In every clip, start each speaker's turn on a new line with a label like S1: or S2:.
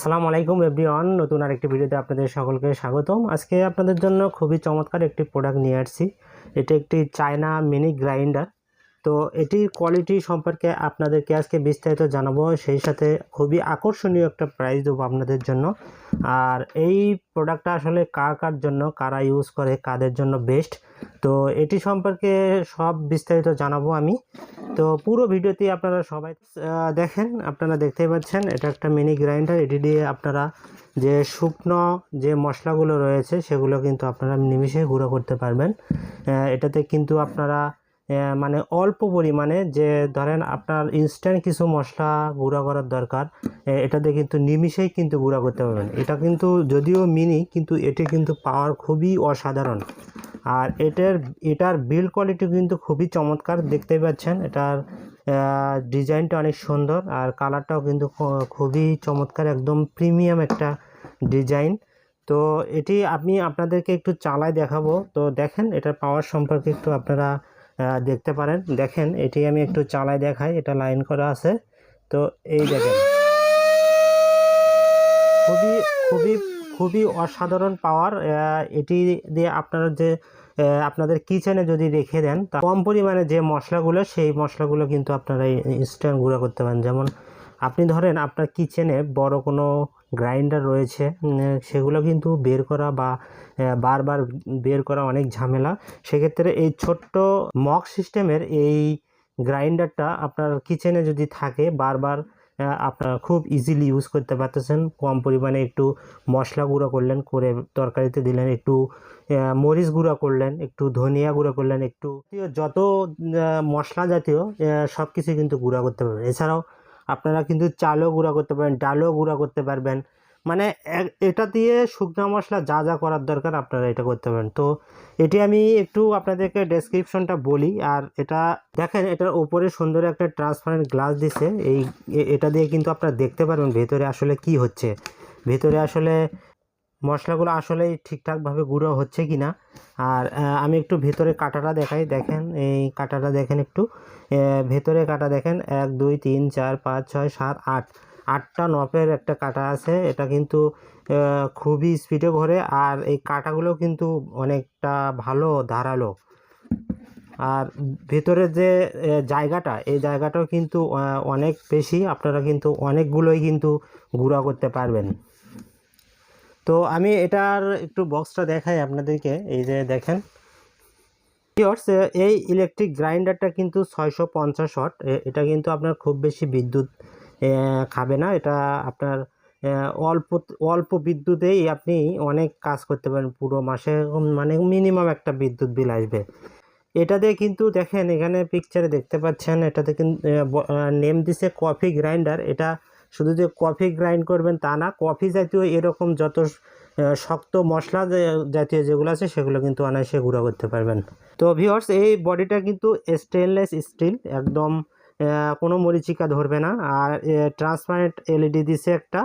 S1: আসসালামু আলাইকুম এভরিওয়ান, নতুন আরেকটি ভিডিওতে আপনাদের সকলকে স্বাগতম। আজকে আপনাদের জন্য খুবই চমৎকার একটি প্রোডাক্ট নিয়ে আসছি। এটি একটি চায়না মিনি গ্রাইন্ডার তো এটির কোয়ালিটি সম্পর্কে আপনাদেরকে আজকে বিস্তারিত জানাব। সেই সাথে খুবই আকর্ষণীয় একটা প্রাইস দেবো আপনাদের জন্য। আর এই প্রোডাক্টটা আসলে কার কার জন্য, কারা ইউজ করে, কাদের জন্য বেস্ট তো এটি সম্পর্কে সব বিস্তারিত জানাব আমি। তো পুরো ভিডিওতে আপনারা সবাই দেখেন, আপনারা দেখতেই পাচ্ছেন, এটা একটা মিনি গ্রাইন্ডার এটি দিয়ে আপনারা যে শুকনো যে মশলাগুলো রয়েছে, সেগুলো কিন্তু আপনারা নিমিশে গুঁড়ো করতে পারবেন। এটাতে কিন্তু আপনারা মানে অল্প পরিমাণে যে ধরেন আপনার ইনস্ট্যান্ট কিছু মশলা গুঁড়া করার দরকার এটাতে কিন্তু নিমিশেই কিন্তু গুঁড়া করতে পারবেন। এটা কিন্তু যদিও মিনি, কিন্তু এটি কিন্তু পাওয়ার খুবই অসাধারণ। আর এটার এটার বিল্ড কোয়ালিটি কিন্তু খুবই চমৎকার, দেখতেই পাচ্ছেন। এটার ডিজাইনটা অনেক সুন্দর আর কালারটাও কিন্তু খুবই চমৎকার, একদম প্রিমিয়াম একটা ডিজাইন তো এটি আমি আপনাদেরকে একটু চালাই দেখাবো। তো দেখেন, এটার পাওয়ার সম্পর্কে একটু আপনারা দেখতে পারেন। দেখেন, এটি আমি একটু চালাই দেখাই। এটা লাইন করা আছে। তো এই দেখেন। খুবই খুবই খুবই অসাধারণ পাওয়ার। এটি দিয়ে আপনারা যে আপনাদের কিচেনে যদি রেখে দেন, তা কম পরিমাণে যে মশলাগুলো, সেই মশলাগুলো কিন্তু আপনারা ইনস্ট্যান্ট গুঁড়ো করতে পারেন। যেমন, আপনি ধরেন আপনার কিচেনে বড় কোনো গ্রাইন্ডার রয়েছে। সেগুলো কিন্তু বের করা বা বারবার বের করা অনেক ঝামেলা। সেক্ষেত্রে এই ছোট্ট মক সিস্টেমের এই গ্রাইন্ডারটা আপনার কিচেনে যদি থাকে, বারবার আপনারা খুব ইজিলি ইউজ করতে পারতেছেন। কম পরিমাণে একটু মশলা গুঁড়ো করলেন, করে তরকারিতে দিলেন, একটু মরিচ গুঁড়ো করলেন, একটু ধনিয়া গুঁড়ো করলেন, একটু যত মশলা জাতীয় সব কিছু কিন্তু গুঁড়া করতে পারবেন। এছাড়াও আপনারা কিন্তু চালও গুঁড়া করতে পারেন ডালও গুঁড়া করতে পারবেন। মানে এটা দিয়ে শুকনো মশলা যা যা করার দরকার আপনারা এটা করতে পারেন তো এটি আমি একটু আপনাদেরকে ডেসক্রিপশনটা বলি, আর এটা দেখেন, এটার উপরে সুন্দর একটা ট্রান্সপারেন্ট গ্লাস দিছে। এই এটা দিয়ে কিন্তু আপনারা দেখতে পারবেন ভেতরে আসলে কি হচ্ছে। ভেতরে আসলে মশলাগুলো আসলেই ঠিকঠাকভাবে গুঁড়ো হচ্ছে কি না আর আমি একটু ভেতরে কাটাটা দেখাই, দেখেন, এই কাটাটা দেখেন একটু। ভেতরে কাটা দেখেন, এক, দুই, তিন, চার, পাঁচ, ছয়, সাত, আট। আটটা নপের একটা কাটা আছে, এটা কিন্তু খুবই স্পিডে ঘোরে, আর এই কাটাগুলো কিন্তু অনেকটা ভালো, ধারালো। আর ভেতরের যে জায়গাটা, এই জায়গাটাও কিন্তু অনেক বেশি, আপনারা কিন্তু অনেকগুলোই কিন্তু গুঁড়া করতে পারবেন। তো আমি এটার একটু বক্সটা দেখাই আপনাদেরকে, এই যে দেখেন। এই ইলেকট্রিক গ্রাইন্ডারটা কিন্তু ছয়শো পঞ্চাশ ওয়াট এটা কিন্তু আপনার খুব বেশি বিদ্যুৎ খাবে না। এটা আপনার অল্প অল্প বিদ্যুতেই আপনি অনেক কাজ করতে পারেন। পুরো মাসে মানে মিনিমাম একটা বিদ্যুৎ বিল আসবে। এটাতে কিন্তু দেখেন, এখানে পিকচারে দেখতে পাচ্ছেন, এটাতে কিন্তু নেম দিছে কফি গ্রাইন্ডার এটা শুধু যে কফি গ্রাইন্ড করবেন তা না, কফি জাতীয় এরকম যত শক্ত মশলা জাতীয় যেগুলো আছে সেগুলো কিন্তু অনায়াসে গুঁড়ো করতে পারবেন। তো ভিওর্স এই বডিটা কিন্তু স্টেনলেস স্টিল একদম কোনো মরিচিকা ধরবে না। আর ট্রান্সপারেন্ট এলইডি দিছে একটা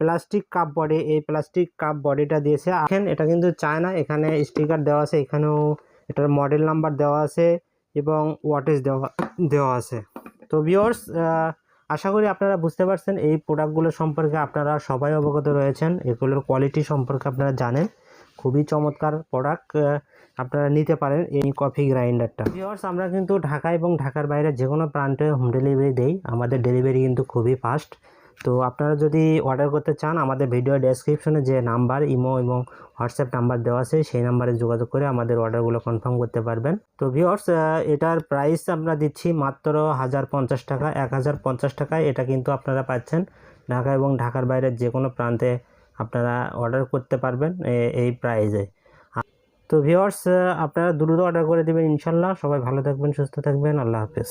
S1: প্লাস্টিক কাপ বডি এই প্লাস্টিক কাপ বডিটা দিয়েছে। এখন এটা কিন্তু চায়না এখানে স্টিকার দেওয়া আছে, এখানেও এটার মডেল নাম্বার দেওয়া আছে এবং ওয়াটেজ দেওয়া দেওয়া আছে। তো ভিওর্স আশা করি আপনারা বুঝতে পারছেন, এই প্রোডাক্টগুলো সম্পর্কে আপনারা সবাই অবগত রয়েছেন। এগুলোর কোয়ালিটি সম্পর্কে আপনারা জানেন। খুবই চমৎকার প্রোডাক্ট আপনারা নিতে পারেন এই কফি গ্রাইন্ডারটা ভিওর্স আমরা কিন্তু ঢাকা এবং ঢাকার বাইরে যে কোনো প্রান্তে হোম ডেলিভারি দেই। আমাদের ডেলিভারি কিন্তু খুবই ফাস্ট তো আপনারা যদি অর্ডার করতে চান, আমাদের ভিডিও ডেসক্রিপশনে যে নাম্বার ইমো এবং হোয়াটসঅ্যাপ নাম্বার দেওয়া আছে, সেই নাম্বারে যোগাযোগ করে আমাদের অর্ডারগুলো কনফার্ম করতে পারবেন। তো ভিওর্স এটার প্রাইস আমরা দিচ্ছি মাত্র হাজার পঞ্চাশ টাকা, এক হাজার পঞ্চাশ টাকায় এটা কিন্তু আপনারা পাচ্ছেন ঢাকা এবং ঢাকার বাইরের যে কোনো প্রান্তে আপনারা অর্ডার করতে পারবেন এই প্রাইজে তো ভিওর্স আপনারা দ্রুত অর্ডার করে দেবেন ইনশাল্লাহ। সবাই ভালো থাকবেন, সুস্থ থাকবেন। আল্লাহ হাফেজ।